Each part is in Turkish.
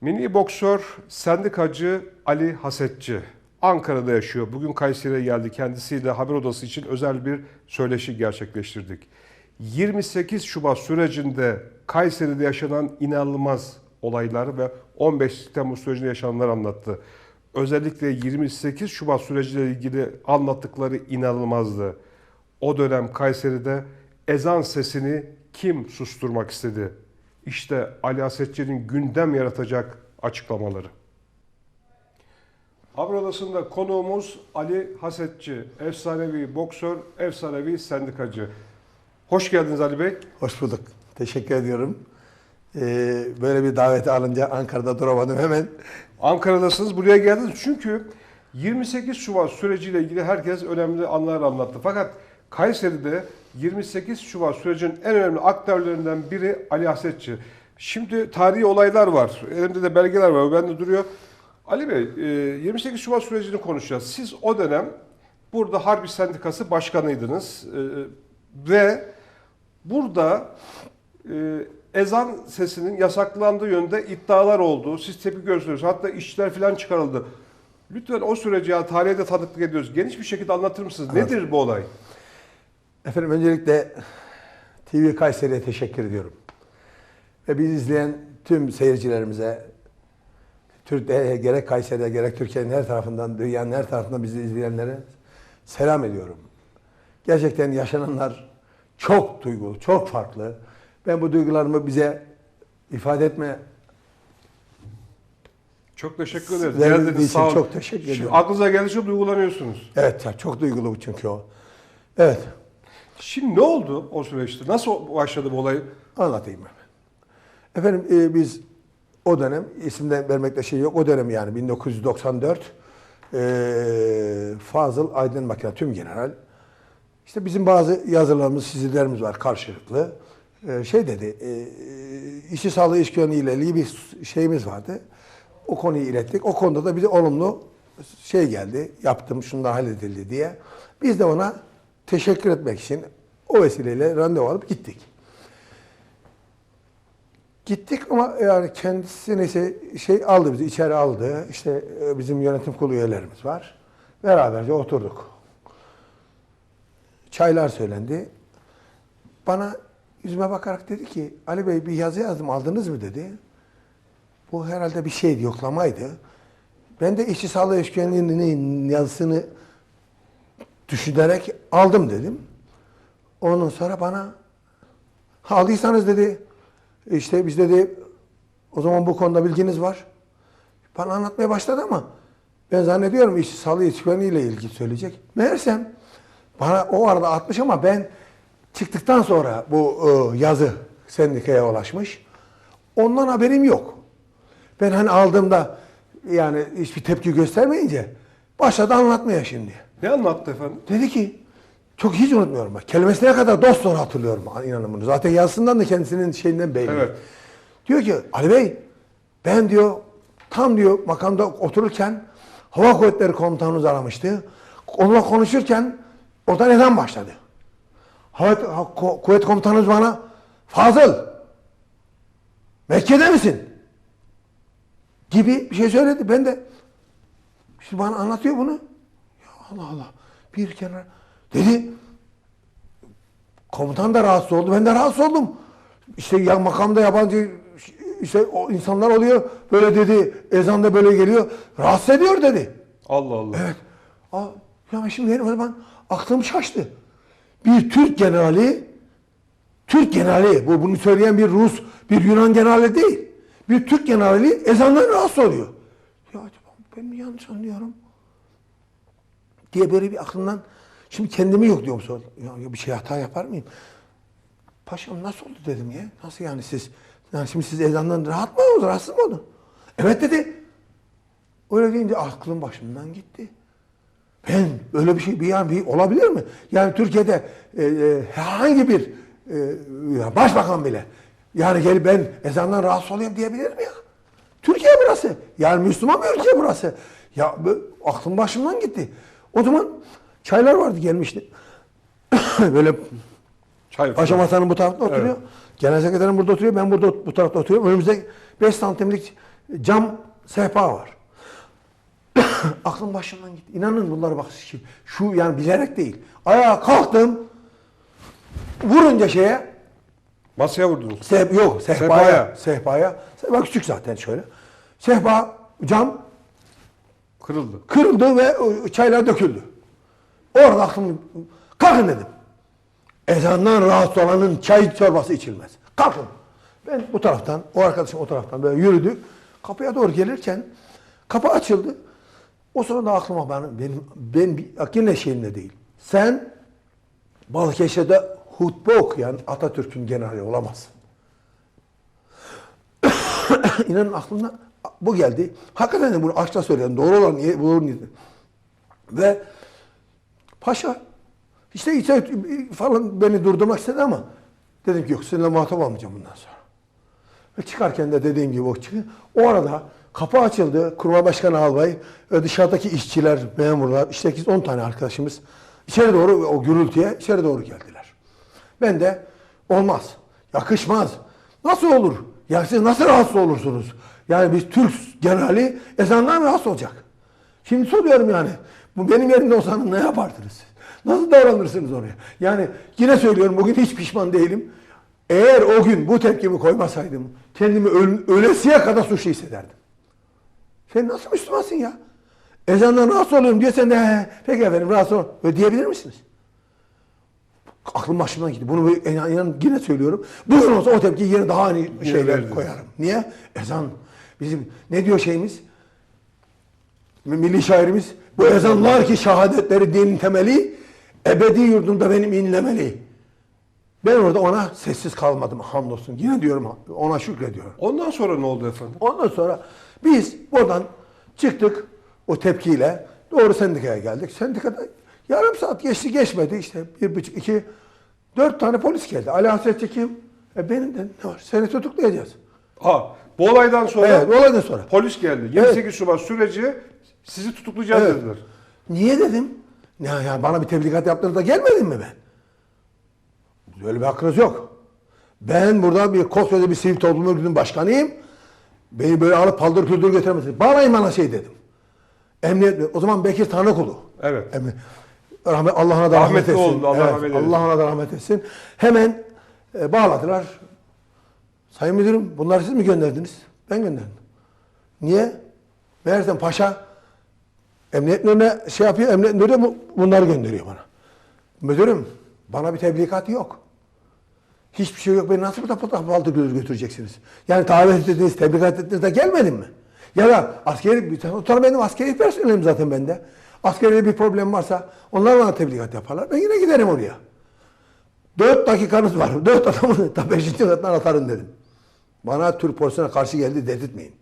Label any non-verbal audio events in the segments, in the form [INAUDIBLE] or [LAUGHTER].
Mini boksör, sendikacı Ali Hasetçi. Ankara'da yaşıyor. Bugün Kayseri'ye geldi. Kendisiyle haber odası için özel bir söyleşi gerçekleştirdik. 28 Şubat sürecinde Kayseri'de yaşanan inanılmaz olaylar ve 15 Temmuz sürecinde yaşananlar anlattı. Özellikle 28 Şubat süreciyle ilgili anlattıkları inanılmazdı. O dönem Kayseri'de ezan sesini kim susturmak istedi? İşte Ali Hasetçi'nin gündem yaratacak açıklamaları. Haber odasında konuğumuz Ali Hasetçi, efsanevi boksör, efsanevi sendikacı. Hoş geldiniz Ali Bey. Hoş bulduk. Teşekkür ediyorum. Ee, böyle bir daveti alınca Ankara'da duramadım hemen. Ankara'dasınız, buraya geldiniz çünkü 28 Şubat süreciyle ilgili herkes önemli anlar anlattı. Fakat Kayseri'de 28 Şubat sürecinin en önemli aktörlerinden biri Ali Hasetçi. Şimdi tarihi olaylar var. Elimde de belgeler var. Bende duruyor. Ali Bey, e, 28 Şubat sürecini konuşacağız. Siz o dönem burada Harbi Sendikası başkanıydınız. E, Ve burada e, ezan sesinin yasaklandığı yönde iddialar oldu. Siz tepki gösteriyorsunuz. Hatta işçiler falan çıkarıldı. Lütfen o süreci ya tarihe de tanıklık ediyoruz. Geniş bir şekilde anlatır mısınız? Nedir bu olay? Efendim öncelikle TV Kayseri'ye teşekkür ediyorum. Ve bizi izleyen tüm seyircilerimize, Türkiye, gerek Kayseri'de gerek Türkiye'nin her tarafından, dünyanın her tarafından bizi izleyenlere selam ediyorum. Gerçekten yaşananlar çok duygulu, çok farklı. Ben bu duygularımı bize ifade etme Çok teşekkür ederiz. Geldiniz, sağ olun. çok teşekkür Şu ediyorum. Aklınıza geldikçe duygulanıyorsunuz. Evet çok duygulu çünkü o. Evet Şimdi ne oldu o süreçte? Nasıl başladı bu olay? anlatayım hemen. Efendim e, biz o dönem isimden vermekte şey yok. O dönem yani 1994 e, Fazıl Aydın Makine Tüm General işte bizim bazı yazılarımız, çizilerimiz var karşılıklı. E, şey dedi, e, işçi sağlığı iş ile ilgili bir şeyimiz vardı. O konuyu ilettik. O konuda da bize olumlu şey geldi. Yaptım, şunlar halledildi diye. Biz de ona teşekkür etmek için o vesileyle randevu alıp gittik. Gittik ama yani kendisi neyse şey aldı bizi içeri aldı. İşte e, bizim yönetim kurulu üyelerimiz var. Beraberce oturduk. Çaylar söylendi. Bana yüzüme bakarak dedi ki Ali Bey bir yazı yazdım aldınız mı dedi. Bu herhalde bir şeydi yoklamaydı. Ben de işçi sağlığı iş güvenliğinin yazısını düşünerek aldım dedim. Ondan sonra bana aldıysanız dedi işte biz dedi o zaman bu konuda bilginiz var. Bana anlatmaya başladı ama ben zannediyorum iş güvenliği ile ilgili söyleyecek. Meğersem bana o arada atmış ama ben çıktıktan sonra bu e, yazı sendikaya ulaşmış. Ondan haberim yok. Ben hani aldığımda yani hiçbir tepki göstermeyince başladı anlatmaya şimdi. Ne anlattı efendim? Dedi ki çok hiç unutmuyorum bak. Kelimesine kadar dost sonra hatırlıyorum inanın bunu. Zaten yazısından da kendisinin şeyinden belli. Evet. Diyor ki Ali Bey ben diyor tam diyor makamda otururken Hava Kuvvetleri Komutanımız aramıştı. Onunla konuşurken orada neden başladı? Hava Ha- Ku- Kuvvet Komutanımız bana Fazıl Mekke'de misin? Gibi bir şey söyledi. Ben de şimdi bana anlatıyor bunu. Allah Allah. Bir kenara dedi. Komutan da rahatsız oldu. Ben de rahatsız oldum. İşte ya makamda yabancı işte o insanlar oluyor. Böyle dedi. Ezan da böyle geliyor. Rahatsız ediyor dedi. Allah Allah. Evet. Ya şimdi benim zaman aklım şaştı. Bir Türk generali, Türk generali, bu bunu söyleyen bir Rus, bir Yunan generali değil. Bir Türk generali ezandan rahatsız oluyor. Ya acaba ben mi yanlış anlıyorum? Diye böyle bir aklımdan, şimdi kendimi yok diyorum sonra. Ya, bir şey hata yapar mıyım? Paşam nasıl oldu dedim ya. Nasıl yani siz, yani şimdi siz ezandan rahat mı oldunuz, rahatsız mı oldun? Evet dedi. Öyle deyince aklım başımdan gitti. Ben öyle bir şey bir yani bir olabilir mi? Yani Türkiye'de e, e, herhangi bir e, başbakan bile yani gelip ben ezandan rahatsız olayım diyebilir mi ya? Türkiye burası. Yani Müslüman bir ülke burası. Ya aklım başımdan gitti. O zaman çaylar vardı gelmişti. [COUGHS] Böyle Çay Paşa masanın bu tarafta oturuyor. Genel sekreterim burada oturuyor. Ben burada bu tarafta oturuyorum. Önümüzde 5 santimlik cam sehpa var. [COUGHS] Aklım başımdan gitti. İnanın bunlara bak şu yani bilerek değil. Ayağa kalktım. Vurunca şeye Masaya vurdunuz. Seh yok sehpaya. Sehpaya. Sehpaya. Sehpa küçük zaten şöyle. Sehpa cam Kırıldı. kırıldı ve o çaylar döküldü. Orada aklım kalkın dedim. Ezandan rahatsız olanın çay çorbası içilmez. Kalkın. Ben bu taraftan, o arkadaşım o taraftan böyle yürüdük. Kapıya doğru gelirken kapı açıldı. O sırada aklıma benim, benim ben bir yine şeyimde değil. Sen Balıkesir'de hutbe okuyan Atatürk'ün generali olamazsın. [COUGHS] İnanın aklımda bu geldi. Hakikaten de bunu açta söyledim. Doğru olan niye? Doğru niye? Ve paşa işte, işte falan beni durdurmak istedi ama dedim ki yok seninle muhatap olmayacağım bundan sonra. Ve çıkarken de dediğim gibi o çıkıyor. O arada kapı açıldı. Kurma Başkanı Albay ve dışarıdaki işçiler, memurlar, işte 10 tane arkadaşımız içeri doğru o gürültüye içeri doğru geldiler. Ben de olmaz, yakışmaz. Nasıl olur? Ya siz nasıl rahatsız olursunuz? Yani biz Türk generali ezandan rahatsız olacak. Şimdi soruyorum yani. Bu benim yerimde olsanız ne yapardınız? siz? Nasıl davranırsınız oraya? Yani yine söylüyorum bugün hiç pişman değilim. Eğer o gün bu tepkimi koymasaydım kendimi öl- ölesiye kadar suçlu hissederdim. Sen nasıl Müslümansın ya? Ezandan rahatsız oluyorum diye sen de "He, peki efendim rahatsız ol. Diyebilir misiniz? Aklım başımdan gitti. Bunu inan, inan yine söylüyorum. Bugün olsa o tepkiyi yine daha hani şeyler verdiniz. koyarım. Niye? Ezan bizim ne diyor şeyimiz? Milli şairimiz bu ezanlar ki şehadetleri dinin temeli ebedi yurdunda benim inlemeli. Ben orada ona sessiz kalmadım hamdolsun. Yine diyorum ona şükrediyorum. Ondan sonra ne oldu efendim? Ondan sonra biz buradan çıktık o tepkiyle doğru sendikaya geldik. Sendikada yarım saat geçti geçmedi işte bir buçuk iki dört tane polis geldi. Ali Hasretçi kim? E benim de ne var? Seni tutuklayacağız. Ha, bu olaydan sonra Evet olaydan sonra. polis geldi. 28 Şubat süreci sizi tutuklayacağız Evet. dediler. Niye dedim? Ya, ya bana bir tebligat yaptınız da gelmedin mi ben? Öyle bir hakkınız yok. Ben burada bir koskoca bir sivil toplum örgütünün başkanıyım. Beni böyle alıp paldır küldür götüremezsiniz. Bağlayın bana şey dedim. Emniyet, o zaman Bekir Tanrıkulu. Evet. Emni, rahmet, Allah ona da rahmet etsin. oldu, Allah Evet, rahmet eylesin. Allah ona da rahmet etsin. Hemen e, bağladılar. Sayın müdürüm bunları siz mi gönderdiniz? Ben gönderdim. Niye? Meğersem paşa emniyet müdürüne şey yapıyor, emniyet müdürü bu- bunları gönderiyor bana. Müdürüm bana bir tebligat yok. Hiçbir şey yok. Beni nasıl burada fotoğraf altı götüreceksiniz? Yani davet ettiniz, tebligat ettiniz de gelmedim mi? Ya da askeri, bir tane benim askeri personelim zaten bende. Askeri bir problem varsa onlar bana tebligat yaparlar. Ben yine giderim oraya. Dört dakikanız var. [LAUGHS] Dört adamı da beşinci kattan atarım dedim. Bana Türk polisine karşı geldi dedirtmeyin.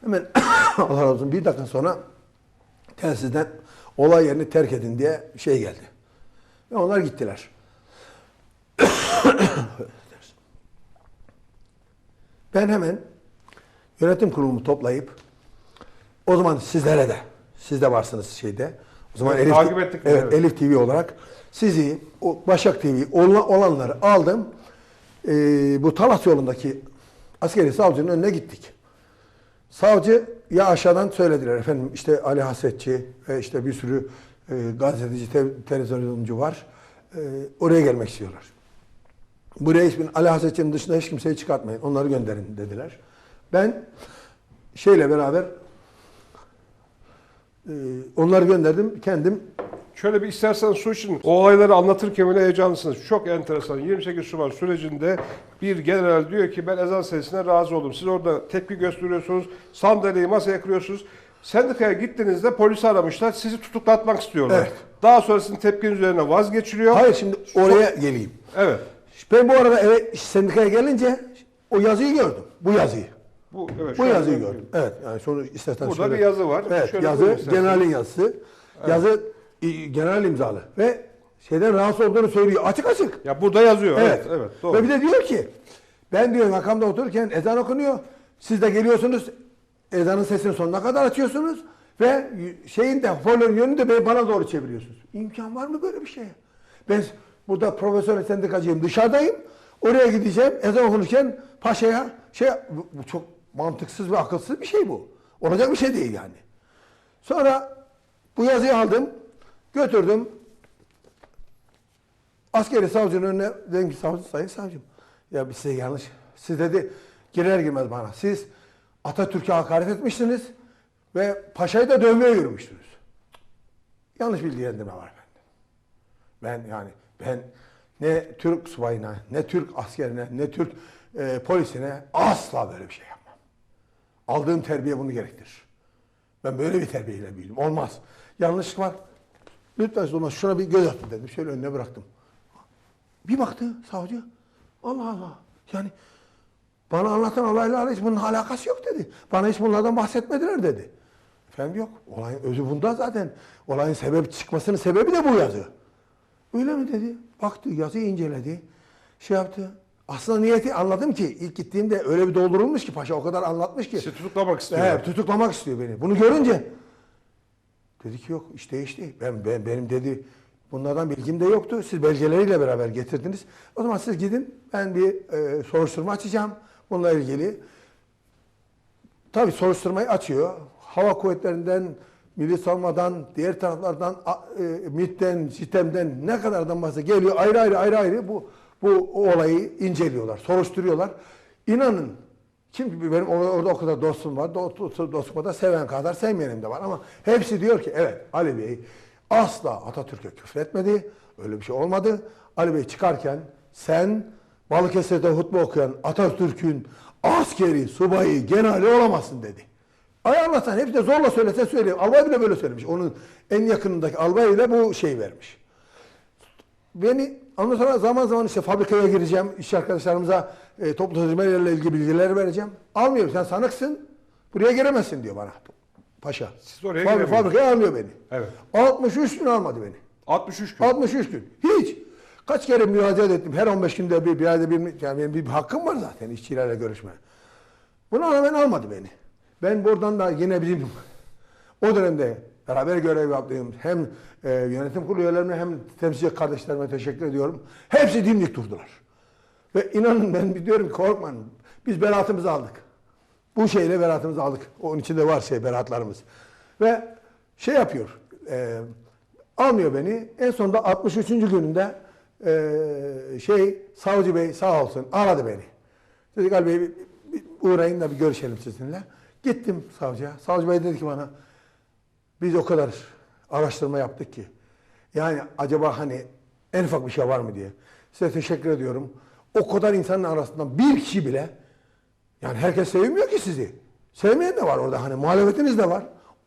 Hemen [COUGHS] Allah razı olsun bir dakika sonra telsizden olay yerini terk edin diye şey geldi. Ve onlar gittiler. [COUGHS] ben hemen yönetim kurulumu toplayıp o zaman sizlere de siz de varsınız şeyde. O zaman Evet, Elif, takip ettik evet, evet. Elif TV olarak sizi o Başak TV olan- olanları aldım. Ee, bu Talas yolundaki askeri savcının önüne gittik. Savcı ya aşağıdan söylediler efendim işte Ali Hasretçi ve işte bir sürü e, gazeteci, te- televizyoncu var. E, oraya gelmek istiyorlar. Buraya hiçbir Ali Hasretçi'nin dışında hiç kimseyi çıkartmayın. Onları gönderin dediler. Ben şeyle beraber e, onları gönderdim. Kendim Şöyle bir istersen su için o olayları anlatırken bile heyecanlısınız. Çok enteresan. 28 Şubat sürecinde bir general diyor ki ben ezan sesine razı oldum. Siz orada tepki gösteriyorsunuz. Sandalyeyi masaya kırıyorsunuz. Sendikaya gittiğinizde polisi aramışlar. Sizi tutuklatmak istiyorlar. Evet. Daha sonra sizin tepkiniz üzerine vazgeçiliyor. hayır şimdi oraya geleyim. Evet. Ben bu arada eve sendikaya gelince o yazıyı gördüm. Bu yazıyı. Bu, evet, Bu yazıyı gördüm. Evet. Yani sonra istersen Burada şöyle- bir yazı var. Evet. Şöyle yazı generalin yazısı. Yazı e, general imzalı ve şeyden rahatsız olduğunu söylüyor. Açık açık. Ya burada yazıyor. Evet. Evet. Evet. doğru. Ve bir de diyor ki ben diyor makamda otururken ezan okunuyor. Siz de geliyorsunuz ezanın sesini sonuna kadar açıyorsunuz ve şeyin de hoparlörün yönünü de bana doğru çeviriyorsunuz. İmkan var mı böyle bir şeye? Ben burada profesör sendikacıyım dışarıdayım. Oraya gideceğim ezan okunurken paşaya şey bu çok mantıksız ve akılsız bir şey bu. Olacak bir şey değil yani. Sonra bu yazıyı aldım, götürdüm. Askeri savcının önüne dedim ki savcı, sayın savcım. Ya size yanlış. Siz dedi girer girmez bana. Siz Atatürk'e hakaret etmişsiniz ve paşayı da dövmeye yürümüşsünüz. Yanlış bilgilendirme var bende. Ben yani ben ne Türk subayına, ne Türk askerine, ne Türk e, polisine asla böyle bir şey yapmam. Aldığım terbiye bunu gerektirir. Ben böyle bir terbiyeyle büyüdüm. Olmaz. Yanlışlık var. Lütfen olmaz. Şuna bir göz atın dedim. Şöyle önüne bıraktım. Bir baktı savcı. Allah Allah. Yani bana anlatan olaylarla hiç bunun alakası yok dedi. Bana hiç bunlardan bahsetmediler dedi. Efendim yok. Olayın özü bunda zaten. Olayın sebebi çıkmasının sebebi de bu yazı. Öyle mi dedi. Baktı yazıyı inceledi. Şey yaptı. Aslında niyeti anladım ki ilk gittiğimde öyle bir doldurulmuş ki paşa o kadar anlatmış ki. Sizi tutuklamak istiyor. Evet, tutuklamak istiyor beni. Bunu görünce dedi ki yok iş değişti. Ben, ben benim dedi bunlardan bilgim de yoktu. Siz belgeleriyle beraber getirdiniz. O zaman siz gidin. Ben bir e, soruşturma açacağım bununla ilgili. Tabii soruşturmayı açıyor. Hava kuvvetlerinden, Milli Savunma'dan, diğer taraflardan, e, MİT'ten, SİTEM'den ne kadardan varsa geliyor. Ayrı ayrı ayrı ayrı bu bu olayı inceliyorlar, soruşturuyorlar. İnanın kim benim orada, o kadar dostum var. Dost, dostuma da seven kadar sevmeyenim de var ama hepsi diyor ki evet Ali Bey asla Atatürk'e küfür etmedi. Öyle bir şey olmadı. Ali Bey çıkarken sen Balıkesir'de hutbe okuyan Atatürk'ün askeri, subayı, generali olamazsın dedi. Ay anlatsan hepsi de zorla söylese söyleyeyim. Albay bile böyle söylemiş. Onun en yakınındaki albay bile bu şey vermiş. Beni ondan sonra zaman zaman işte fabrikaya gireceğim. iş arkadaşlarımıza e, toplu sözlemelerle ilgili bilgiler vereceğim. Almıyor. Sen sanıksın. Buraya giremezsin diyor bana. Paşa. Siz oraya Fabri-. Fabrikaya almıyor beni. Evet. 63 gün almadı beni. 63 gün. 63 gün. Hiç. Kaç kere müracaat ettim. Her 15 günde bir, bir ayda bir, yani benim bir hakkım var zaten işçilerle görüşme. Buna rağmen almadı beni. Ben buradan da yine bizim o dönemde beraber görev yaptığım hem e, yönetim kurulu üyelerime hem temsilci kardeşlerime teşekkür ediyorum. Hepsi dimdik durdular. Ve inanın ben diyorum korkmayın. Biz beraatımızı aldık. Bu şeyle beraatımızı aldık. Onun içinde var şey beraatlarımız. Ve şey yapıyor. e, almıyor beni. En sonunda 63. gününde e, şey savcı bey sağ olsun aradı beni. Dedi Ali Bey bir, bir uğrayın da bir görüşelim sizinle. Gittim savcıya. Savcı bey dedi ki bana biz o kadar araştırma yaptık ki. Yani acaba hani en ufak bir şey var mı diye. Size teşekkür ediyorum. O kadar insanın arasından bir kişi bile yani herkes sevmiyor ki sizi. Sevmeyen de var orada hani muhalefetiniz de var.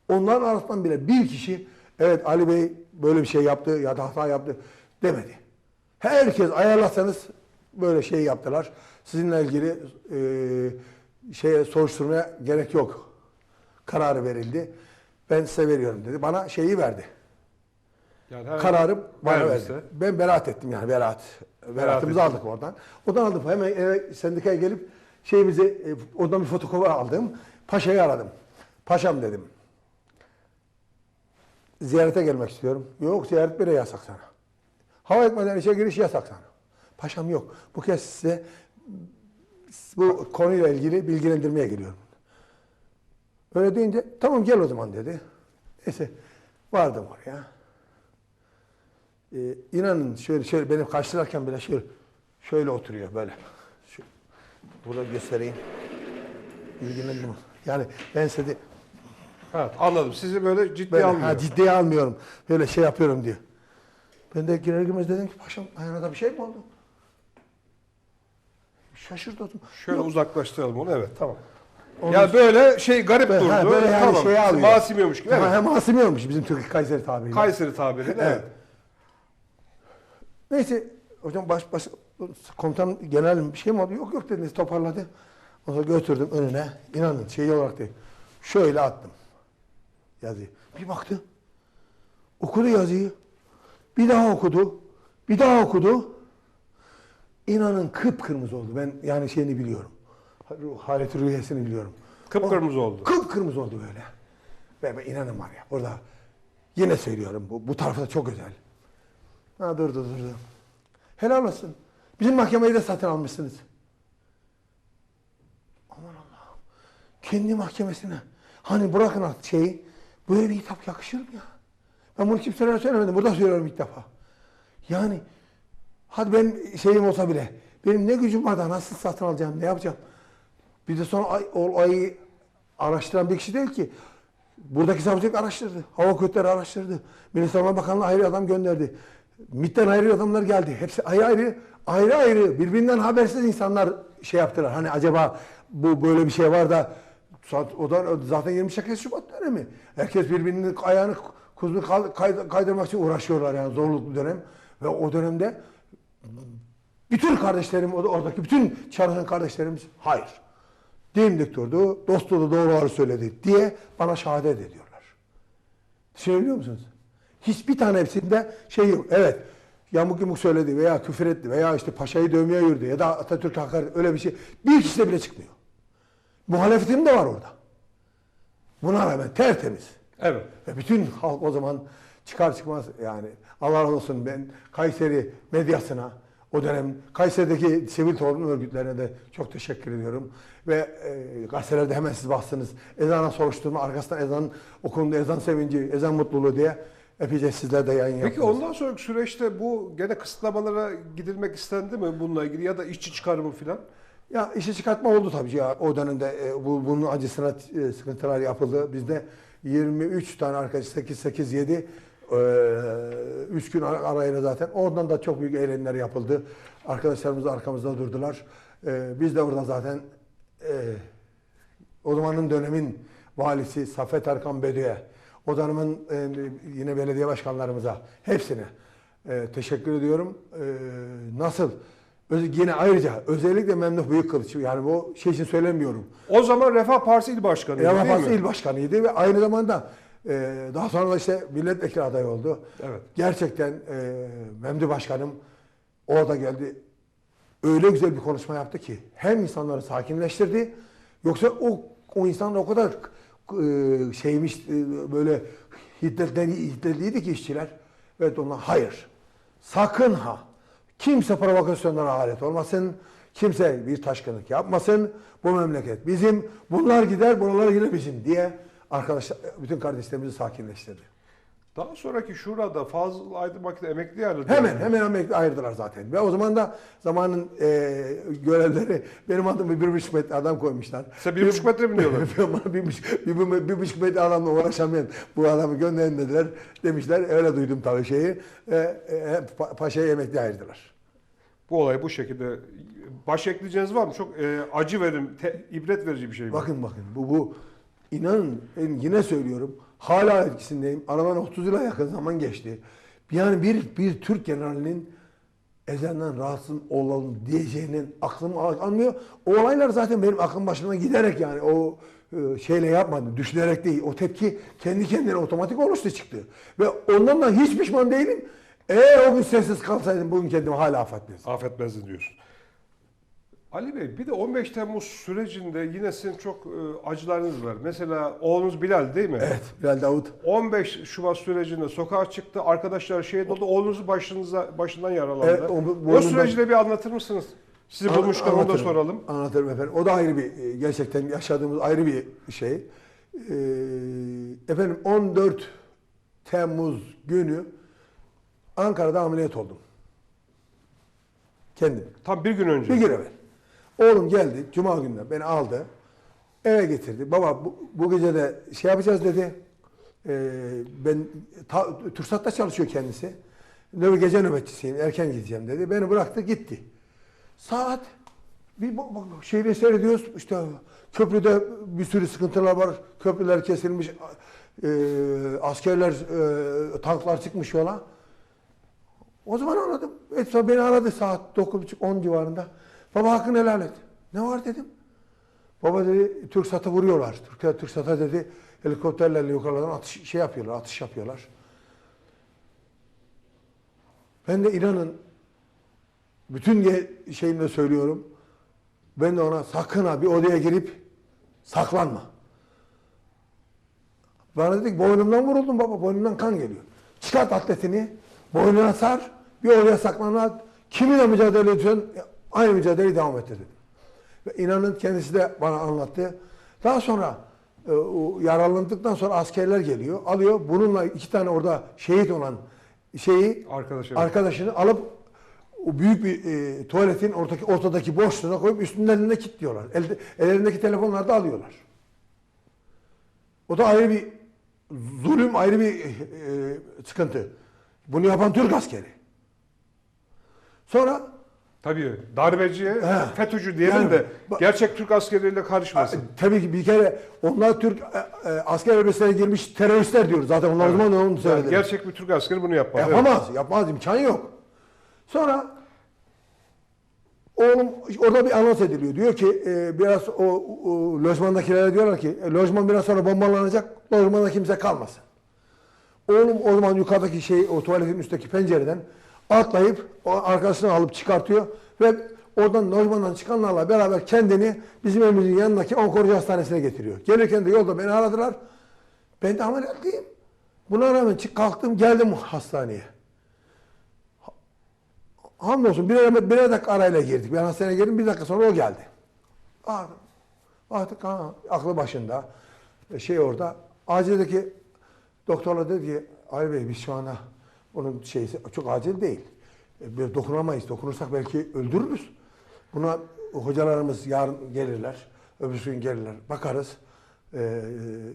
Onların arasından bile bir kişi evet Ali Bey böyle bir şey yaptı ya da hata yaptı demedi. Herkes ayarlasanız böyle şey yaptılar. Sizinle ilgili e, şeye soruşturmaya gerek yok. Kararı verildi. Ben size veriyorum dedi. Bana şeyi verdi. Yani Kararı bana vermişse. verdi. Ben beraat ettim yani beraat. Beraatımızı ettin. aldık oradan. Odan aldım. Hemen eve sendikaya gelip şeyimizi e, oradan bir fotokopi aldım. Paşa'yı aradım. Paşam dedim. Ziyarete gelmek istiyorum. Yok ziyaret bile yasak sana. Hava etmeden işe giriş yasak sana. Paşam yok. Bu kez size bu konuyla ilgili bilgilendirmeye geliyorum. Öyle deyince tamam gel o zaman dedi. Neyse vardım oraya. Ee, inanın şöyle şöyle benim karşılarken bile şöyle şöyle oturuyor böyle. Şu, burada göstereyim. İlgilendim. Yani ben size Evet, anladım. Sizi böyle ciddiye böyle, almıyor. ha, ciddiye almıyorum. Böyle şey yapıyorum diyor. Ben de girer girmez dedim ki paşam ayağına da bir şey mi oldu? Şaşırdı otum. Şöyle Yok. uzaklaştıralım onu evet tamam. Onu- ya böyle şey garip durdu. ha, böyle yani tamam. şey alıyor. Masimiyormuş gibi. Evet. masimiyormuş bizim Türk Kayseri tabiriyle. Kayseri tabiriyle evet. Evet. Neyse hocam baş, baş komutan genel bir şey mi oldu? Yok yok dediniz toparladı. Onu götürdüm önüne. İnanın şey olarak değil. Şöyle attım yazıyı. Bir baktı. Okudu yazıyı. Bir daha okudu. Bir daha okudu. İnanın kıpkırmızı oldu. Ben yani şeyini biliyorum. Ruh- Haleti rüyesini biliyorum. Kıpkırmızı oldu. Kıpkırmızı oldu böyle. Ve ben inanın var ya orada yine söylüyorum bu, bu tarafta çok özel. Ha durdu durdu. Helal olsun. Bizim mahkemeyi de satın almışsınız. Aman Allah'ım. kendi mahkemesine. Hani bırakın artık şeyi. Böyle bir hitap yakışır mı ya? Ben bunu kimselere söylemedim. Burada söylüyorum ilk defa. Yani hadi benim şeyim olsa bile benim ne gücüm var da nasıl satın alacağım, ne yapacağım? Bir de sonra ay, olayı araştıran bir kişi değil ki. Buradaki savcılık araştırdı. Hava Kuvvetleri araştırdı. Milli Savunma Bakanlığı ayrı adam gönderdi. MİT'ten ayrı adamlar geldi. Hepsi ayrı ayrı, ayrı ayrı birbirinden habersiz insanlar şey yaptılar. Hani acaba bu böyle bir şey var da o da zaten 28 Şubat dönemi. Herkes birbirinin ayağını kuzunu kay- kay- kaydırmak için uğraşıyorlar yani zorluk bir dönem. Ve o dönemde bütün kardeşlerim, oradaki bütün çalışan kardeşlerimiz hayır. Dimdik durdu, dostu da doğruları söyledi diye bana şehadet ediyorlar. Düşünebiliyor musunuz? Hiçbir tane hepsinde şey yok. Evet, yamuk yumuk söyledi veya küfür etti veya işte paşayı dövmeye yürüdü ya da Atatürk hakaret öyle bir şey. Bir kişi de bile çıkmıyor. Muhalefetim de var orada. Buna rağmen tertemiz. Evet. Ve bütün halk o zaman çıkar çıkmaz yani Allah razı olsun ben Kayseri medyasına o dönem Kayseri'deki sivil toplum örgütlerine de çok teşekkür ediyorum. Ve e, gazetelerde hemen siz bastınız. Ezana soruşturma arkasından ezan okundu, ezan sevinci, ezan mutluluğu diye epeyce sizler de yayın Peki yaptınız. ondan sonraki süreçte bu gene kısıtlamalara gidilmek istendi mi bununla ilgili ya da işçi çıkarımı filan? Ya işi çıkartma oldu tabii ya o dönemde e, bu, bunun acısına e, sıkıntılar yapıldı. Bizde 23 tane arkadaş 8 8 7 3 gün ar- arayla zaten oradan da çok büyük eylemler yapıldı. Arkadaşlarımız da arkamızda durdular. E, biz de orada zaten e, o zamanın dönemin valisi Safet Erkan Bediye, o dönemin e, yine belediye başkanlarımıza hepsine e, teşekkür ediyorum. Nasıl? Yine ayrıca özellikle Memduh Büyükkılıç yani bu şey için söylemiyorum. O zaman Refah Partisi İl Başkanı Yaman değil Partisi il başkanıydı ve aynı zamanda e, daha sonra da işte milletvekili adayı oldu. Evet. Gerçekten e, Memduh Başkanım orada geldi. Öyle güzel bir konuşma yaptı ki hem insanları sakinleştirdi yoksa o o insanlar o kadar e, şeymiş e, böyle hiddetli, hiddetliydi ki işçiler. Evet onlar hayır. Sakın ha. Kimse provokasyonlara alet olmasın. Kimse bir taşkınlık yapmasın. Bu memleket bizim. Bunlar gider, buralar yine bizim diye arkadaşlar bütün kardeşlerimizi sakinleştirdi. Daha sonraki şurada Fazıl Aydın Makine emekli ayrıldı. Hemen hemen emekli ayırdılar zaten. Ve o zaman da zamanın e, görevleri benim adımı bir buçuk metre adam koymuşlar. Size bir buçuk metre mi diyorlar? [LAUGHS] Bir, buçuk, bir, bir, bir buçuk metre adamla uğraşamayan bu adamı gönderin dediler. Demişler öyle duydum tabii şeyi. E, e, pa- paşayı emekli ayırdılar. Bu olay bu şekilde. Baş ekleyeceğiniz var mı? Çok e, acı verim, te- ibret verici bir şey. Bakın bakın bu bu inanın yine söylüyorum hala etkisindeyim. Aradan 30 yıla yakın zaman geçti. Yani bir bir Türk generalinin ezenden rahatsız olalım diyeceğinin aklım al- almıyor. O olaylar zaten benim aklım başımdan giderek yani o e, şeyle yapmadım, düşünerek değil. O tepki kendi kendine otomatik oluştu çıktı. Ve ondan da hiç pişman değilim. Eğer o gün sessiz kalsaydım bugün kendimi hala affetmezdim. Affetmezdi diyorsun. Ali Bey bir de 15 Temmuz sürecinde yine sizin çok e, acılarınız var. Mesela oğlunuz Bilal değil mi? Evet, Bilal Davut. 15 Şubat sürecinde sokağa çıktı. Arkadaşlar şehit oldu. Oğlunuzu başınıza, başından yaralandı. Evet, o- o, süreci de bir anlatır mısınız? Sizi bulmuşken onu da soralım. Anlatırım efendim. O da ayrı bir, e, gerçekten yaşadığımız ayrı bir şey. Ee, efendim 14 Temmuz günü Ankara'da ameliyat oldum. Kendim. Tam bir gün önce. Bir gün evvel. Oğlum geldi, Cuma gününden beni aldı. Eve getirdi. Baba bu, bu gece de şey yapacağız dedi. Ee, ben ta, TÜRSAT'ta çalışıyor kendisi. Nöbet, gece nöbetçisiyim, erken gideceğim dedi. Beni bıraktı gitti. Saat bir bu- bu- şeyde seyrediyoruz. İşte köprüde bir sürü sıkıntılar var. Köprüler kesilmiş. e, askerler, e, tanklar çıkmış yola. O zaman anladım. Etsa beni aradı saat 9.30-10 civarında. Baba hakkını helal et. Ne var dedim. Baba dedi Türk satı vuruyorlar. Türkiye Türk satı dedi helikopterlerle yukarıdan atış şey yapıyorlar, atış yapıyorlar. Ben de inanın bütün şeyimle söylüyorum. Ben de ona sakın ha bir odaya girip saklanma. Bana dedi ki boynumdan vuruldum baba, boynumdan kan geliyor. Çıkart atletini, boynuna sar, bir oraya saklanma. Kiminle mücadele ediyorsun, aynı mücadeleyi devam ettir dedim. Ve inanın kendisi de bana anlattı. Daha sonra e, yaralandıktan sonra askerler geliyor. Alıyor. Bununla iki tane orada şehit olan şeyi Arkadaşım. arkadaşını alıp o büyük bir e, tuvaletin ortadaki, ortadaki boşluğuna koyup üstünlerine kilitliyorlar. Elde, ellerindeki telefonları da alıyorlar. O da ayrı bir zulüm, ayrı bir e, sıkıntı. Bunu yapan Türk askeri. Sonra Tabii darbeciye, He. FETÖ'cü diyelim Yani de gerçek Türk askerleriyle karışmasın. tabii ki bir kere onlar Türk e, e, asker elbisesine girmiş teröristler diyoruz. Zaten onlar o zaman onu Yani söylediler. gerçek bir Türk askeri bunu yapmaz. evet. Yapamaz, yapmaz imkan yok. Sonra oğlum orada bir anons ediliyor. Diyor ki e, biraz o, o lojmandakilere diyorlar ki e, lojman biraz sonra bombalanacak. Lojmanda kimse kalmasın. Oğlum o zaman yukarıdaki şey o tuvaletin üstteki pencereden atlayıp o arkadaşını alıp çıkartıyor ve oradan lojmandan çıkanlarla beraber kendini bizim evimizin yanındaki onkoloji hastanesine getiriyor. Gelirken de yolda beni aradılar. Ben de ameliyatlıyım. Buna rağmen çık kalktım geldim hastaneye. Hamdolsun birer, birer dakika arayla girdik. Ben hastaneye girdim bir dakika sonra o geldi. Baktım. Baktık ha, aklı başında. E, Şey orada. Acildeki doktorla dedi ki Ali Bey biz şu anda onun şeysi çok acil değil. E, Bir dokunamayız. Dokunursak belki öldürürüz. Buna hocalarımız yarın gelirler. Öbürsü gün gelirler. Bakarız. E,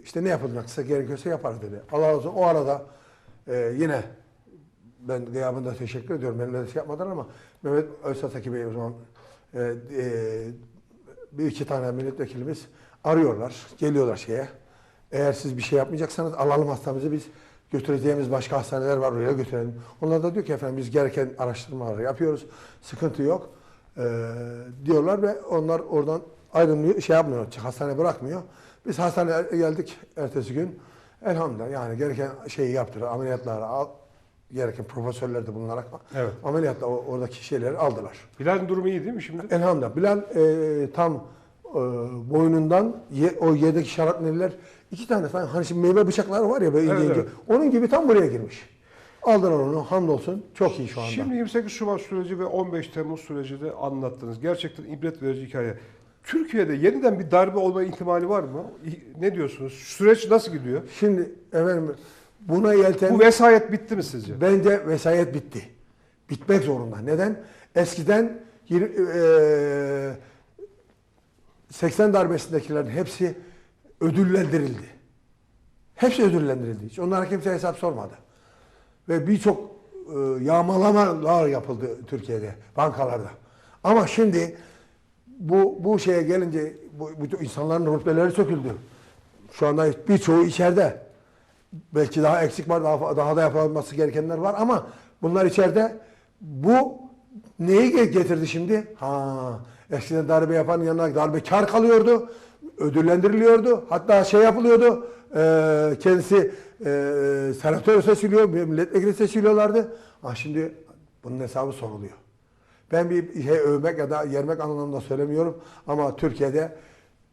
işte ne yapılacaksa gerekiyorsa yaparız dedi. Allah razı olsun. O arada e, yine ben gıyabında teşekkür ediyorum. Benimle de şey yapmadan ama Mehmet Özsataki Bey o zaman e, e, bir iki tane milletvekilimiz arıyorlar. Geliyorlar şeye. Eğer siz bir şey yapmayacaksanız alalım hastamızı biz götüreceğimiz başka hastaneler var oraya götürelim. Onlar da diyor ki efendim biz gereken araştırmaları yapıyoruz. Sıkıntı yok. E, diyorlar ve onlar oradan ayrılmıyor, şey yapmıyor, hastane bırakmıyor. Biz hastaneye geldik ertesi gün. Elhamdülillah yani gereken şeyi yaptılar, ameliyatları al, gereken profesörler de bulunarak Evet. ameliyatla oradaki şeyleri aldılar. Bilal'in durumu iyi değil mi şimdi? Elhamdülillah. Bilal e, tam e, boynundan ye- o yerdeki şarapneliler iki tane sanki hani şimdi meyve bıçakları var ya böyle Evet, ince evet. Onun gibi tam buraya girmiş. Aldılar onu hamdolsun. Çok iyi şu anda. Şimdi 28 Şubat süreci ve 15 Temmuz süreci de anlattınız. Gerçekten ibret verici hikaye. Türkiye'de yeniden bir darbe olma ihtimali var mı? Ne diyorsunuz? Süreç nasıl gidiyor? Şimdi efendim buna yelten Bu vesayet bitti mi sizce? bence vesayet bitti. Bitmek zorunda. Neden? Eskiden yirmi- eee 80 darbesindekilerin hepsi ödüllendirildi. Hepsi ödüllendirildi. Hiç onlara kimse hesap sormadı. Ve birçok e, yağmalamalar yapıldı Türkiye'de, bankalarda. Ama şimdi bu bu şeye gelince bu, bu insanların rütbeleri söküldü. Şu anda birçoğu içeride. Belki daha eksik var, daha, daha da yapılması gerekenler var ama bunlar içeride. Bu neyi getirdi şimdi? Ha, eskiden darbe yapan yanına darbe kar kalıyordu, ödüllendiriliyordu. Hatta şey yapılıyordu, e, kendisi e, senatör seçiliyor, milletvekili seçiliyorlardı. Ha, şimdi bunun hesabı soruluyor. Ben bir şey övmek ya da yermek anlamında söylemiyorum ama Türkiye'de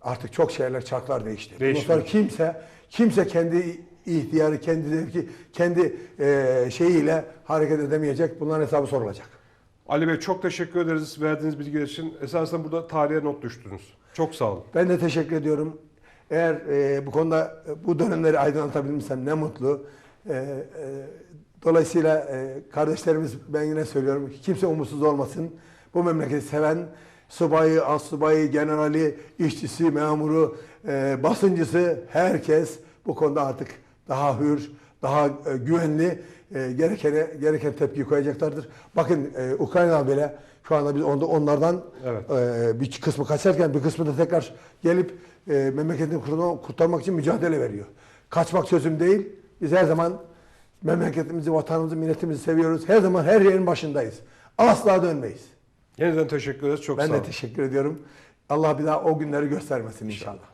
artık çok şeyler çarklar değişti. Değişti. kimse kimse kendi ihtiyarı, kendi zevki, kendi e, şeyiyle hareket edemeyecek. Bunların hesabı sorulacak. Ali Bey çok teşekkür ederiz verdiğiniz bilgiler için. Esasında burada tarihe not düştünüz. Çok sağ olun. Ben de teşekkür ediyorum. Eğer e, bu konuda e, bu dönemleri aydınlatabilmişsem ne mutlu. E, e, dolayısıyla e, kardeşlerimiz ben yine söylüyorum kimse umutsuz olmasın. Bu memleketi seven subayı, astsubayı, generali, işçisi, memuru, e, basıncısı herkes bu konuda artık daha hür, daha e, güvenli e, gerekene, gereken tepki koyacaklardır. Bakın e, Ukrayna bile şu anda biz onda onlardan Evet. ee, bir kısmı kaçarken bir kısmı da tekrar gelip e, memleketini kurtarmak, için mücadele veriyor. Kaçmak çözüm değil. Biz her zaman memleketimizi, vatanımızı, milletimizi seviyoruz. Her zaman her yerin başındayız. Asla dönmeyiz. Yeniden teşekkür ederiz. Çok Ben sağ de olun. teşekkür ediyorum. Allah bir daha o günleri göstermesin inşallah.